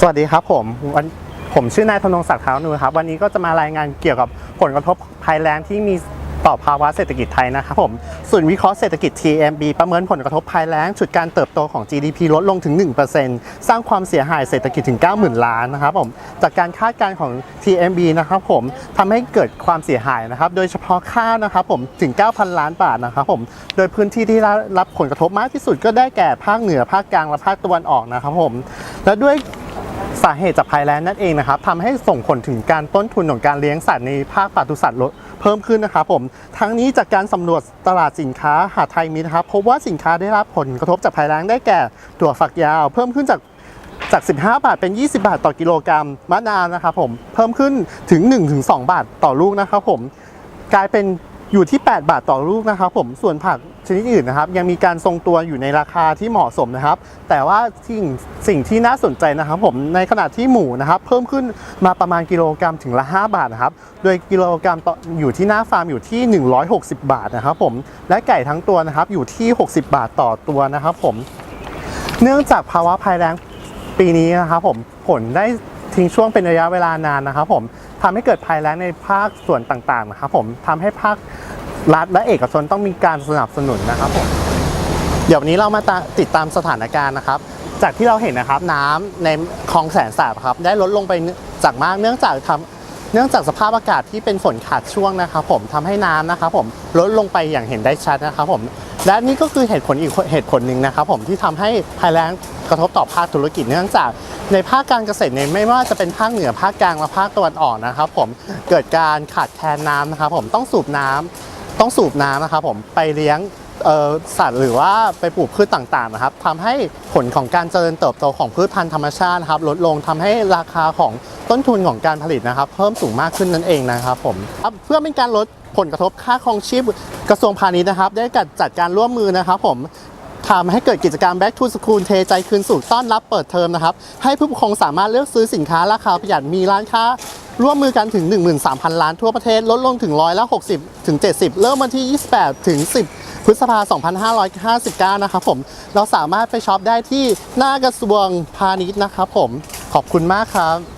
สวัสดีครับผมวันผมชื่อนายธนงศักดิ์เท้านูครับ วันนี้ก็จะมารายงานเกี่ยวกับผลกระทบภัยแล้งที่มีต่อภาวะเศรษฐกิจไทยนะครับผมศูนย์วิเคราะห์เศรษฐกิจ TMB ประเมินผลกระทบภัยแล้งจุดการเติบโตของ GDP ลดลงถึง 1%สร้างความเสียหายเศรษฐกิจถึง 90,000 ล้านนะครับผมจากการคาดการณ์ของ TMB นะครับผมทำให้เกิดความเสียหายนะครับ โดยเฉพาะข้านะครับผมถึง 9,000 ล้านบาทนะครับผมโดยพื้นที่ที่รับผลกระทบมากที่สุดก็ได้แก่ภาคเหนือภาคกลางและภาคตะวันออกนะครับผมและด้วย สาเหตุจากภัยแล้งนั่นเองนะครับทำให้ส่งผลถึงการต้นทุนของการเลี้ยงสัตว์ในภาคปศุสัตว์ลดเพิ่มขึ้นนะครับผม ทั้งนี้จากการสำรวจตลาดสินค้าหาไทยมีนะครับพบว่าสินค้าได้รับผลกระทบจากภัยแล้งได้แก่ถั่วฝักยาว เพิ่มขึ้นจากจาก 15 บาทเป็น 20 บาทต่อกิโลกรัมมะนาวนะครับผมเพิ่มขึ้นถึง 1-2 บาทต่อลูกนะครับผมกลายเป็น อยู่ที่ 8 บาทต่อลูกนะครับผมส่วนผักชนิดอื่นนะครับ ยังมีการทรงตัวอยู่ในราคาที่เหมาะสมนะครับ แต่ว่าสิ่งสิ่งที่น่าสนใจนะครับผมในขณะที่หมูนะครับ เพิ่มขึ้นมาประมาณกิโลกรัมถึงละ 5 บาทนะครับ โดยกิโลกรัมต่ออยู่ที่หน้าฟาร์มอยู่ที่ 160 บาทนะครับผมและไก่ทั้งตัวนะครับอยู่ที่ 60 บาทต่อตัวนะครับผม เนื่องจากภาวะภัยแล้งปีนี้นะครับผมผลได้ทิ้งช่วงเป็นระยะเวลานานนะครับผมทำให้เกิดภัยแล้งในภาคส่วนต่างๆนะครับผมทำให้ภาค รัฐและเอกชนต้องมีการสนับสนุนนะครับผมเดี๋ยววันนี้เรามาติดตามสถานการณ์นะครับ จากที่เราเห็นนะครับน้ำในคลองแสนสาบครับได้ลดลงไปจากมากเนื่องจากทำเนื่องจากสภาพอากาศที่เป็นฝนขาดช่วงนะครับ ผมทำให้น้ำนะครับ ผมลดลงไปอย่างเห็นได้ชัดนะครับ ผมและนี่ก็คือเหตุผลอีกเหตุผลหนึ่งนะครับ ผมที่ทำให้ภัยแล้งกระทบต่อภาคธุรกิจเนื่องจากในภาคการเกษตรเนี่ยไม่ว่าจะเป็นภาคเหนือภาคกลางและภาคตะวันออกนะครับ ผมเกิดการขาดแคลนน้ำนะครับ ผมต้องสูบน้ำ ต้องสูบน้ำนะครับผมไปเลี้ยงสัตว์หรือว่าไปปลูกพืชต่างๆนะครับทำให้ผลของการเจริญเติบโตของพืชพันธุ์ธรรมชาตินะครับลดลงทำให้ราคาของต้นทุนของการผลิตนะครับ เพิ่มสูงมากขึ้นนั่นเองนะครับผมเพื่อเป็นการลดผลกระทบค่าครองชีพกระทรวงพาณิชย์นะครับ ได้จัดการร่วมมือนะครับผมทำให้เกิดกิจกรรม Back to School เทใจคืนสู่ต้อนรับเปิดเทอมนะครับ ให้ผู้ปกครองสามารถเลือกซื้อสินค้าราคาประหยัดมีร้านค้า ร่วมมือกันถึง 13,000 ล้านทั่วประเทศ ลดลงถึงร้อยละ60 ถึง 70 เริ่มวันที่ 28 ถึง 10 พฤษภา2559 นะครับผม เราสามารถไปช็อปได้ที่หน้ากระทรวงพาณิชย์นะครับผม ขอบคุณมากครับ